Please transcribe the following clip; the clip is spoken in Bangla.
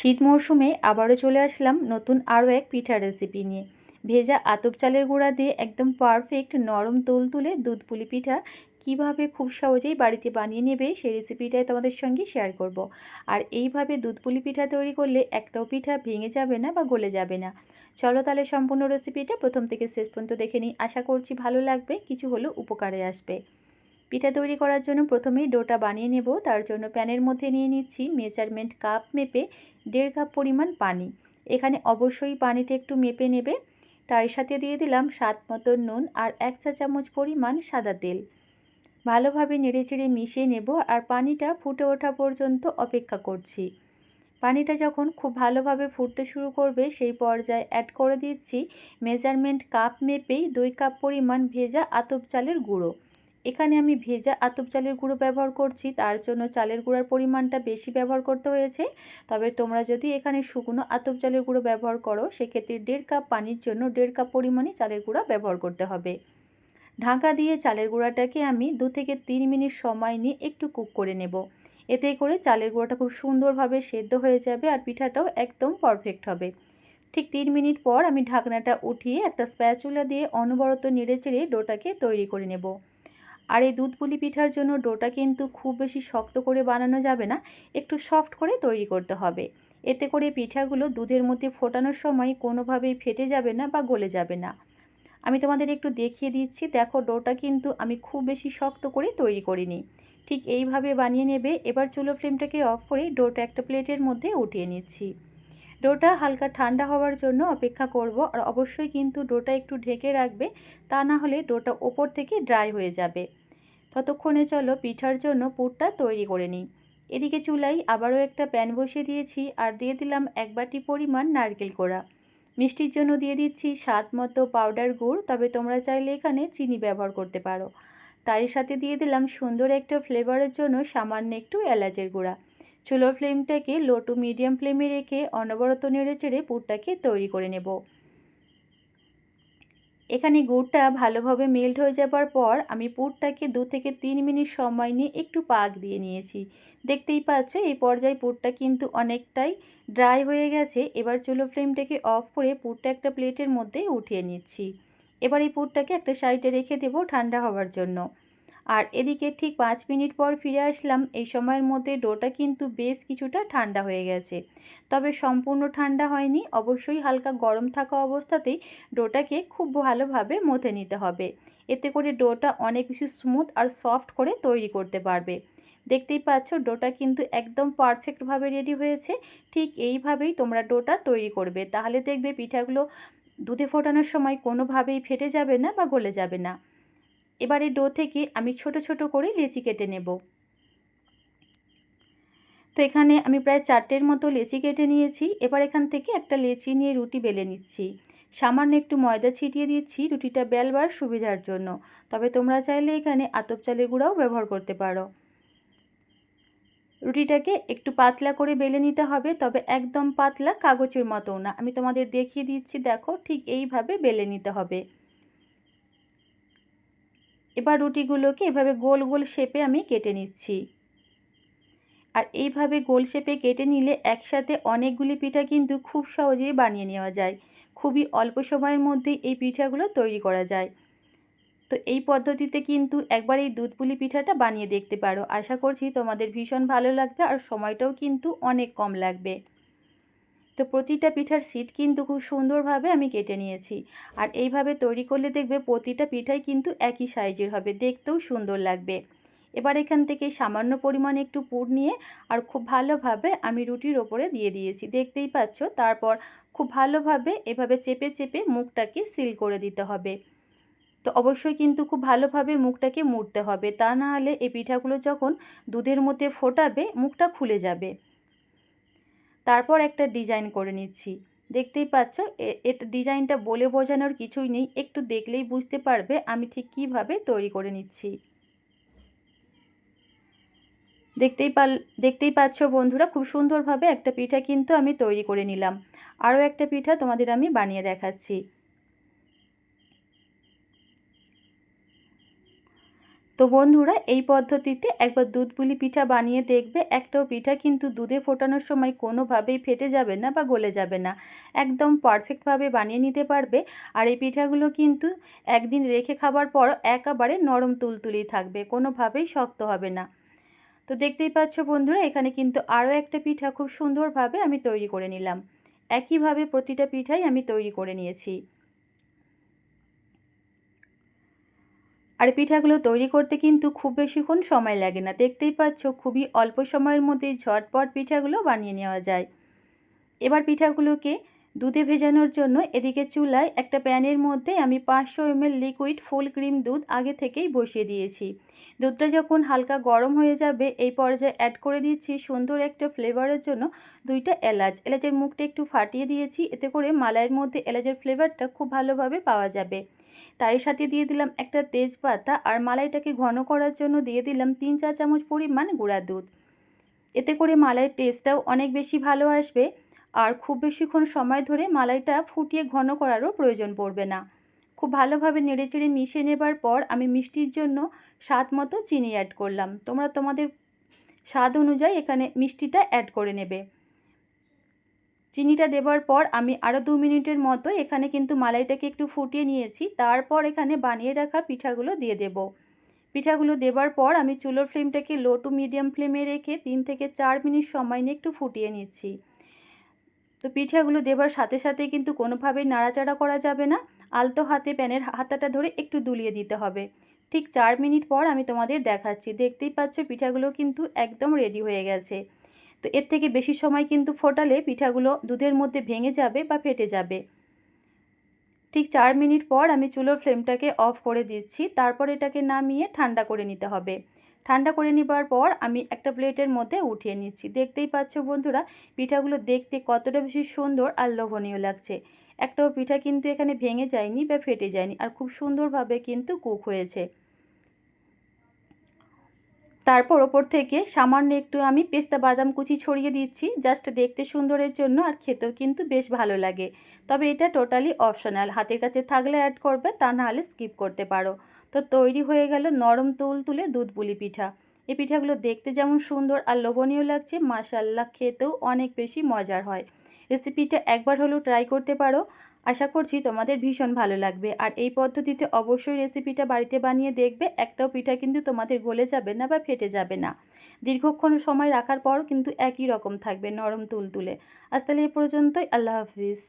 শীত মরশুমে আবারও চলে আসলাম নতুন আরও এক পিঠা রেসিপি নিয়ে। ভেজা আতপ চালের গুঁড়া দিয়ে একদম পারফেক্ট নরম তুল তুলে দুধ পুলি পিঠা কীভাবে খুব সহজেই বাড়িতে বানিয়ে নেবে সেই রেসিপিটাই তোমাদের সঙ্গে শেয়ার করব। আর এইভাবে দুধ পুলি পিঠা তৈরি করলে একটাও পিঠা ভেঙে যাবে না বা গলে যাবে না। চলো তাহলে সম্পূর্ণ রেসিপিটা প্রথম থেকে শেষ পর্যন্ত দেখে নিই। আশা করছি ভালো লাগবে, কিছু হলেও উপকারে আসবে। পিঠা তৈরি করার জন্য প্রথমেই ডোটা বানিয়ে নেব। তার জন্য প্যানের মধ্যে নিয়ে নিচ্ছি মেজারমেন্ট কাপ মেপে দেড় কাপ পরিমাণ পানি। এখানে অবশ্যই পানিটা একটু মেপে নেবে। তার সাথে দিয়ে দিলাম স্বাদ মতো নুন আর এক চা চামচ পরিমাণ সাদা তেল। ভালোভাবে নেড়েচেড়ে মিশিয়ে নেব আর পানিটা ফুটে ওঠা পর্যন্ত অপেক্ষা করছি। পানিটা যখন খুব ভালোভাবে ফুটতে শুরু করবে, সেই পর্যায়ে অ্যাড করে দিচ্ছি মেজারমেন্ট কাপ মেপেই দুই কাপ পরিমাণ ভেজা আতপ চালের গুঁড়ো। এখানে আমি ভেজা আতপ চালের গুঁড়ো ব্যবহার করছি, তার জন্য চালের গুঁড়ার পরিমাণটা বেশি ব্যবহার করতে হয়েছে। তবে তোমরা যদি এখানে শুকনো আতপ চালের গুঁড়ো ব্যবহার করো, সেক্ষেত্রে দেড় কাপ পানির জন্য দেড় কাপ পরিমাণে চালের গুঁড়া ব্যবহার করতে হবে। ঢাকা দিয়ে চালের গুঁড়াটাকে আমি দু থেকে তিন মিনিট সময় নিয়ে একটু কুক করে নেব। এতে করে চালের গুঁড়োটা খুব সুন্দরভাবে সেদ্ধ হয়ে যাবে আর পিঠাটাও একদম পারফেক্ট হবে। ঠিক তিন মিনিট পর আমি ঢাকনাটা উঠিয়ে একটা স্প্যাচুলা দিয়ে অনবরত নেড়ে চেড়ে ডোটাকে তৈরি করে নেব। আর এই দুধ পুলি পিঠার জন্য ডোটা কিন্তু খুব বেশি শক্ত করে বানানো যাবে না, একটু সফট করে তৈরি করতে হবে। এতে করে পিঠাগুলো দুধের মধ্যে ফোটানোর সময় কোনোভাবেই ফেটে যাবে না বা গলে যাবে না। আমি তোমাদের একটু দেখিয়ে দিচ্ছি, দেখো ডোটা কিন্তু আমি খুব বেশি শক্ত করে তৈরি করিনি। ঠিক এইভাবে বানিয়ে নেবে, এবার চুলো ফ্লেমটাকে অফ করে ডোটা একটা প্লেটের মধ্যে উঠিয়ে নিচ্ছি। ডোটা হালকা ঠান্ডা হওয়ার জন্য অপেক্ষা করব, আর অবশ্যই কিন্তু ডোটা একটু ঢেকে রাখবে, তা না হলে ডোটা ওপর থেকে ড্রাই হয়ে যাবে। ততক্ষণে চলো পিঠার জন্য পুরটা তৈরি করে নিই। এদিকে চুলাই আবারও একটা প্যান বসিয়ে দিয়েছি আর দিয়ে দিলাম এক বাটি পরিমাণ নারকেল কোড়া। মিষ্টির জন্য দিয়ে দিচ্ছি স্বাদ মতো পাউডার গুড়, তবে তোমরা চাইলে এখানে চিনি ব্যবহার করতে পারো। তারই সাথে দিয়ে দিলাম সুন্দর একটা ফ্লেভারের জন্য সামান্য একটু এলাচের গুঁড়া। চুলোর ফ্লেমটাকে লো টু মিডিয়াম ফ্লেমে রেখে অনবরত নেড়ে চেড়ে পুরটাকে তৈরি করে নেব। এখানে গুড়টা ভালোভাবে মেল্ট হয়ে যাবার পর আমি পুরটাকে দু থেকে তিন মিনিট সময় নিয়ে একটু পাক দিয়ে নিয়েছি। দেখতেই পাচ্ছ, এই পর্যায়ে পুরটা কিন্তু অনেকটাই ড্রাই হয়ে গেছে। এবার চুলো ফ্লেমটাকে অফ করে পুরটা একটা প্লেটের মধ্যে উঠিয়ে নিচ্ছি। এবার এই পুরটাকে একটা সাইডে রেখে দেব ঠান্ডা হওয়ার জন্য। আর এদিকে ঠিক পাঁচ মিনিট পর ফিরে আসলাম। এই সময়ের মধ্যে ডোটা কিন্তু বেশ কিছুটা ঠান্ডা হয়ে গেছে। তবে সম্পূর্ণ ঠান্ডা হয়নি। অবশ্যই হালকা গরম থাকা অবস্থাতেই ডোটাকে খুব ভালোভাবে মথে নিতে হবে। এতে করে ডোটা অনেক বেশি স্মুথ আর সফট করে তৈরি করতে পারবে। দেখতেই পাচ্ছ, ডোটা কিন্তু একদম পারফেক্টভাবে রেডি হয়েছে। ঠিক এইভাবেই তোমরা ডোটা তৈরি করবে। তাহলে দেখবে পিঠাগুলো দুধে ফোটানোর সময় কোনোভাবেই ফেটে যাবে না বা গলে যাবে না। এবারে ডো থেকে আমি ছোট ছোট করে লেচি কেটে নেব। তো এখানে আমি প্রায় চারটের মতো লেচি কেটে নিয়েছি। এবার এখান থেকে একটা লেচি নিয়ে রুটি বেলে নিচ্ছি। সামান্য একটু ময়দা ছিটিয়ে দিচ্ছি রুটিটা বেলবার সুবিধার জন্য। তবে তোমরা চাইলে এখানে আতপ চালের গুঁড়াও ব্যবহার করতে পারো। রুটিটাকে একটু পাতলা করে বেলে নিতে হবে, তবে একদম পাতলা কাগজের মতো না। আমি তোমাদের দেখিয়ে দিচ্ছি, দেখো ঠিক এইভাবে বেলে নিতে হবে। এবার রুটিগুলোকে এভাবে গোল গোল শেপে আমি কেটে নিচ্ছি। আর এইভাবে গোল শেপে কেটে নিলে একসাথে অনেকগুলি পিঠা কিন্তু খুব সহজেই বানিয়ে নেওয়া যায়। খুবই অল্প সময়ের মধ্যেই এই পিঠাগুলো তৈরি করা যায়। তো এই পদ্ধতিতে কিন্তু একবার এই দুধ পুলি পিঠাটা বানিয়ে দেখতে পারো। আশা করছি তোমাদের ভীষণ ভালো লাগবে আর সময়টাও কিন্তু অনেক কম লাগবে। তো প্রতিটা পিঠার সিট কিন্তু খুব সুন্দরভাবে আমি কেটে নিয়েছি। আর এইভাবে তৈরি করলে দেখবে প্রতিটা পিঠাই কিন্তু একই সাইজের হবে, দেখতেও সুন্দর লাগবে। এবার এখান থেকে সামান্য পরিমাণে একটু পুর নিয়ে আর খুব ভালোভাবে আমি রুটির ওপরে দিয়ে দিয়েছি। দেখতেই পাচ্ছ, তারপর খুব ভালোভাবে এভাবে চেপে চেপে মুখটাকে সিল করে দিতে হবে। তো অবশ্যই কিন্তু খুব ভালোভাবে মুখটাকে মুড়তে হবে, তা না হলে এই পিঠাগুলো যখন দুধের মধ্যে ফোটাবে, মুখটা খুলে যাবে। তারপর একটা ডিজাইন করে নিচ্ছি। দেখতেই পাচ্ছ এটা ডিজাইনটা বলে বোঝানোর কিছুই নেই। একটু দেখলেই বুঝতে পারবে আমি ঠিক কীভাবে তৈরি করে নিচ্ছি। দেখতেই পাল, দেখতেই পাচ্ছ বন্ধুরা, খুব সুন্দরভাবে একটা পিঠা কিন্তু আমি তৈরি করে নিলাম। আরও একটা পিঠা তোমাদের আমি বানিয়ে দেখাচ্ছি। তো বন্ধুরা, এই পদ্ধতিতে একবার দুধ পুলি পিঠা বানিয়ে দেখবে। একটাও পিঠা কিন্তু দুধে ফোটানোর সময় কোনোভাবেই ফেটে যাবে না বা গলে যাবে না। একদম পারফেক্টভাবে বানিয়ে নিতে পারবে। আর এই পিঠাগুলো কিন্তু একদিন রেখে খাবার পর একেবারে নরম তুলতুলি থাকবে, কোনোভাবেই শক্ত হবে না। তো দেখতেই পাচ্ছ বন্ধুরা, এখানে কিন্তু আরও একটা পিঠা খুব সুন্দরভাবে আমি তৈরি করে নিলাম। একইভাবে প্রতিটা পিঠাই আমি তৈরি করে নিয়েছি। আর পিঠাগুলো তৈরি করতে কিন্তু খুব বেশিক্ষণ সময় লাগে না। দেখতেই পাচ্ছ খুবই অল্প সময়ের মধ্যেই ঝটপট পিঠাগুলো বানিয়ে নেওয়া যায়। এবার পিঠাগুলোকে দুধে ভেজানোর জন্য এদিকে চুলায় একটা প্যানের মধ্যে আমি পাঁচশো এমএল লিকুইড ফুল ক্রিম দুধ আগে থেকেই বসিয়ে দিয়েছি। দুধটা যখন হালকা গরম হয়ে যাবে, এই পর্যায়ে অ্যাড করে দিচ্ছি সুন্দর একটা ফ্লেভারের জন্য দুইটা এলাচ। এলাচের মুখটা একটু ফাটিয়ে দিয়েছি, এতে করে মালাইয়ের মধ্যে এলাচের ফ্লেভারটা খুব ভালোভাবে পাওয়া যাবে। তার সাথে দিয়ে দিলাম একটা তেজপাতা আর মালাইটাকে ঘন করার জন্য দিয়ে দিলাম তিন চা চামচ পরিমাণ গুঁড়া দুধ। এতে করে মালাইয়ের টেস্টটাও অনেক বেশি ভালো আসবে। আর খুব বেশিক্ষণ সময় ধরে মালাইটা ফুটিয়ে ঘন করারও প্রয়োজন পড়বে না। খুব ভালোভাবে নেড়েচেড়ে মিশিয়ে নেবার পর আমি মিষ্টির জন্য স্বাদ মতো চিনি অ্যাড করলাম। তোমরা তোমাদের স্বাদ অনুযায়ী এখানে মিষ্টিটা অ্যাড করে নেবে। চিনিটা দেবার পর আমি আরও দু মিনিটের মতো এখানে কিন্তু মালাইটাকে একটু ফুটিয়ে নিয়েছি। তারপর এখানে বানিয়ে রাখা পিঠাগুলো দিয়ে দেব। পিঠাগুলো দেবার পর আমি চুলোর ফ্লেমটাকে লো টু মিডিয়াম ফ্লেমে রেখে তিন থেকে চার মিনিট সময় নিয়ে একটু ফুটিয়ে নিচ্ছি। তো পিঠাগুলো দেবার সাথে সাথে কিন্তু কোনোভাবেই নাড়াচাড়া করা যাবে না। আলতো হাতে প্যানের হাতাটা ধরে একটু দুলিয়ে দিতে হবে। ঠিক চার মিনিট পর আমি তোমাদের দেখাচ্ছি। দেখতেই পাচ্ছ পিঠাগুলো কিন্তু একদম রেডি হয়ে গেছে। তো এর থেকে বেশি সময় কিন্তু ফোটালে পিঠাগুলো দুধের মধ্যে ভেঙে যাবে বা ফেটে যাবে। ঠিক চার মিনিট পর আমি চুলোর ফ্লেমটাকে অফ করে দিচ্ছি। তারপর এটাকে নামিয়ে ঠান্ডা করে নিতে হবে। ঠান্ডা করে নেবার পর আমি একটা প্লেটের মধ্যে উঠিয়ে নিচ্ছি। দেখতেই পাচ্ছ বন্ধুরা, পিঠাগুলো দেখতে কতটা বেশি সুন্দর আর লোভনীয় লাগছে। একটাও পিঠা কিন্তু এখানে ভেঙে যায়নি বা ফেটে যায়নি আর খুব সুন্দরভাবে কিন্তু কুক হয়েছে। তারপর ওপর থেকে সামান্য একটু আমি পেস্তা বাদাম কুচি ছড়িয়ে দিচ্ছি, জাস্ট দেখতে সুন্দরের জন্য আর খেতেও কিন্তু বেশ ভালো লাগে। তবে এটা টোটালি অপশনাল, হাতের কাছে থাকলে অ্যাড করবে, তা নাহলে স্কিপ করতে পারো। তো তৈরি হয়ে গেল নরম তুল তুলে দুধ পুলি পিঠা। এই পিঠাগুলো দেখতে যেমন সুন্দর আর লোভনীয় লাগছে মাসাল্লাহ খেতেও অনেক বেশি মজার হয়। রেসিপিটা একবার হলেও ট্রাই করতে পারো। আশা করছি তোমাদের ভীষণ ভালো লাগবে। আর এই পদ্ধতিতে অবশ্যই রেসিপিটা বাড়িতে বানিয়ে দেখবে, একটাও পিঠা কিন্তু তোমাদের গলে যাবে না বা ফেটে যাবে না। দীর্ঘক্ষণ সময় রাখার পর কিন্তু একই রকম থাকবে নরম তুলতুলে আজ তাহলে এই পর্যন্তই, আল্লাহ হাফিজ।